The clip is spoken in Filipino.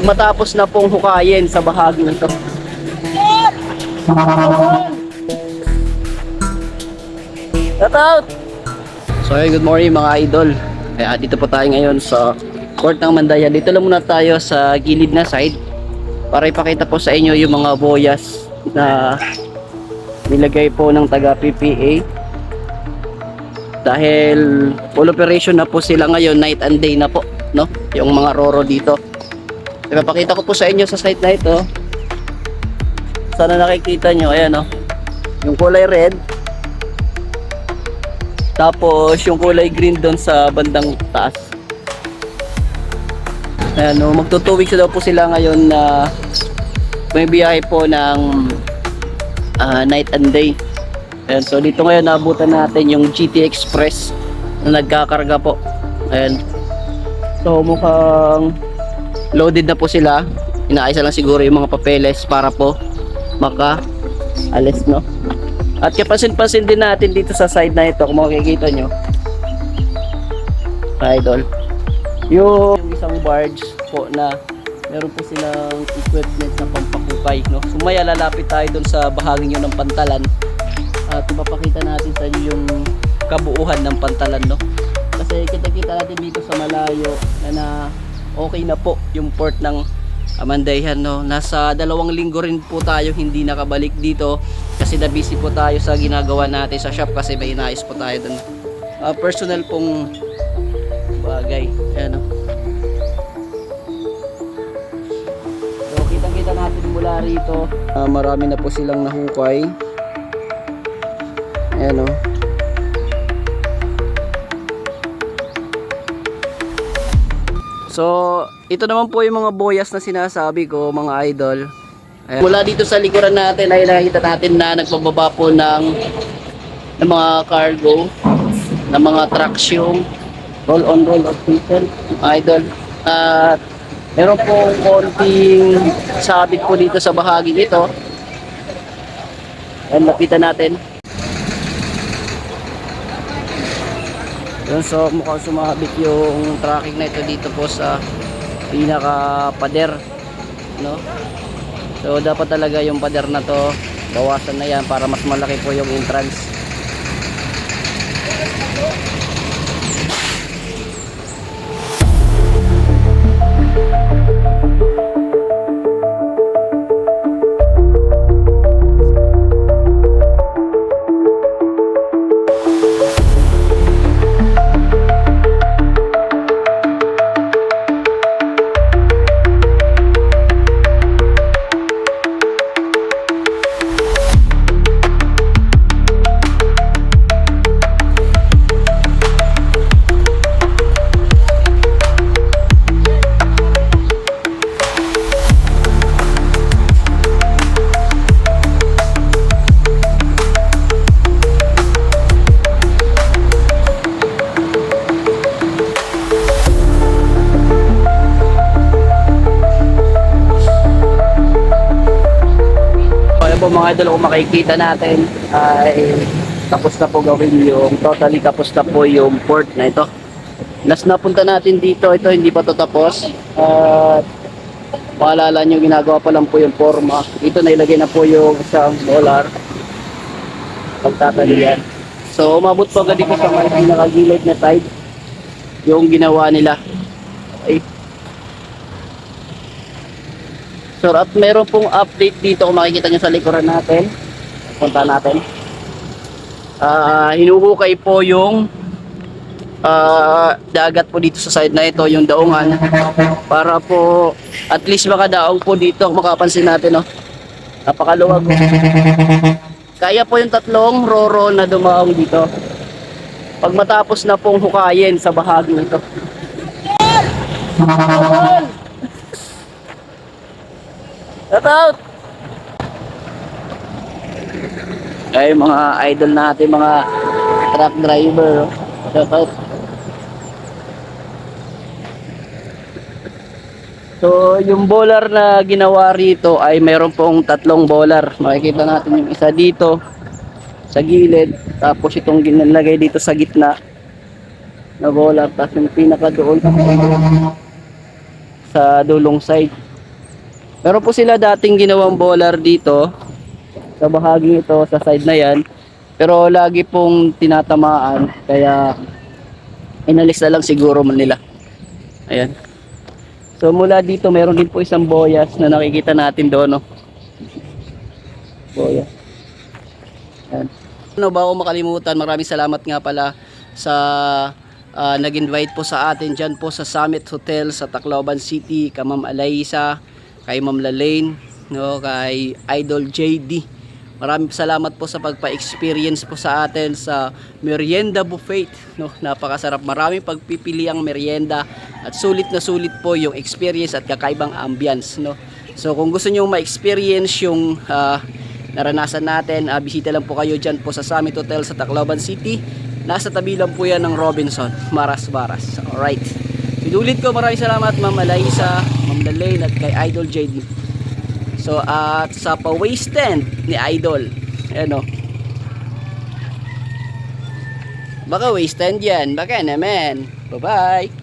Pag matapos na pong hukayin sa bahagi nito. Shout out! So hey, good morning mga idol. Kaya dito po tayo ngayon sa Court ng Mandaya. Dito lang muna tayo sa gilid na side para ipakita po sa inyo yung mga boyas na nilagay po ng taga PPA. Dahil full operation na po sila ngayon, night and day na po, no? Yung mga roro dito. Ipapakita ko po sa inyo sa site na ito. Sana nakikita nyo, ayan no. Yung kulay red, tapos yung kulay green doon sa bandang taas. Ayan, no, magto 2 weeks daw po sila ngayon na may biyahe po ng ah, night and day. Ayan, so dito ngayon naabutan natin yung GT Express na nagkakarga po. Ayan. So mukhang loaded na po sila. Inaayos na lang siguro yung mga papeles para po maka alis no. At kapansin-pansin din natin dito sa side na ito, kung makikita nyo. Idol. Yung, isang barge po na meron po silang equipment na pampakupay. No? So maya lalapit tayo dun sa bahagi nyo ng pantalan. At ipapakita natin sa inyo yung kabuuhan ng pantalan. No? Kasi kita-kita natin dito sa malayo na, na okay na po yung port ng Amandayhan no. Nasa dalawang linggo rin po tayo hindi nakabalik dito kasi na busy po tayo sa ginagawa natin sa shop kasi may inayos po tayo dun. Ah, personal pong bagay. Ayan no. So kitang-kita natin mula rito. ah, marami na po silang nahukay. Ayan no. So, ito naman po yung mga boyas na sinasabi ko, mga idol. Ayan. Mula dito sa likuran natin ay nakita natin na nagpababa po ng, ng mga cargo, ng mga trucks yung roll on roll system, mga idol. At meron po konting sabit po dito sa bahagi nito. Ayan, lapitan natin. Yun, so mukhang sumabit yung tracking na ito dito po sa pinaka pader no? So dapat talaga yung pader na to bawasan na yan para mas malaki po yung entrance mga idol kung makikita natin ay tapos na po gawin yung totally tapos na po yung port na ito. Last na punta natin dito, ito hindi pa to tapos. At paalala nyo, ginagawa pa lang po yung forma. Ito nailagay na po yung isang dollar. Pagtatalian. So umabot po agad dito sa may pinakagilid na side yung ginawa nila. Okay. So at meron pong update dito kung makikita nyo sa likuran natin. Punta natin. Ah, hinuhukay po yung ah, dagat po dito sa side na ito, yung daungan. Para po at least makadaong po dito, makapansin natin, no. Napakaluwag. Kaya po yung tatlong roro na dumaong dito. Pag matapos na pong hukayin sa bahagi nito. Shout out! Ay, mga idol natin, mga truck driver. oh. Shout out. So, yung bowler na ginawa rito ay mayroon pong tatlong bowler. Makikita natin yung isa dito sa gilid. Tapos itong ginalagay dito sa gitna na bowler. Tapos yung pinaka doon sa dulong side. Meron po sila dating ginawang bowler dito sa bahagi ito, sa side na yan. Pero lagi pong tinatamaan kaya inalis na lang siguro man nila. Ayan. So mula dito meron din po isang boyas na nakikita natin doon, no. Boyas. Ayan. Ano ba ako makalimutan, maraming salamat nga pala sa ah, nag-invite po sa atin dyan po sa Summit Hotel sa Tacloban City, kay Ma'am Alaysa, kay Ma'am Lalaine, no, kay Idol JD. Maraming salamat po sa pagpa-experience po sa atin sa merienda buffet. No, napakasarap. Maraming pagpipili ang merienda at sulit na sulit po yung experience at kakaibang ambience. No? So kung gusto niyo ma-experience yung ah, naranasan natin, ah, bisita lang po kayo dyan po sa Summit Hotel sa Tacloban City. Nasa tabi lang po yan ng Robinson, Maras Baras. Alright. Pinulit ko maraming salamat Ma'am Alaysa, Ma'am Lalaine at kay Idol JD. So at sa pa-waist ni Idol. Ayan o. Baka waist stand yan. Baka naman. Bye-bye.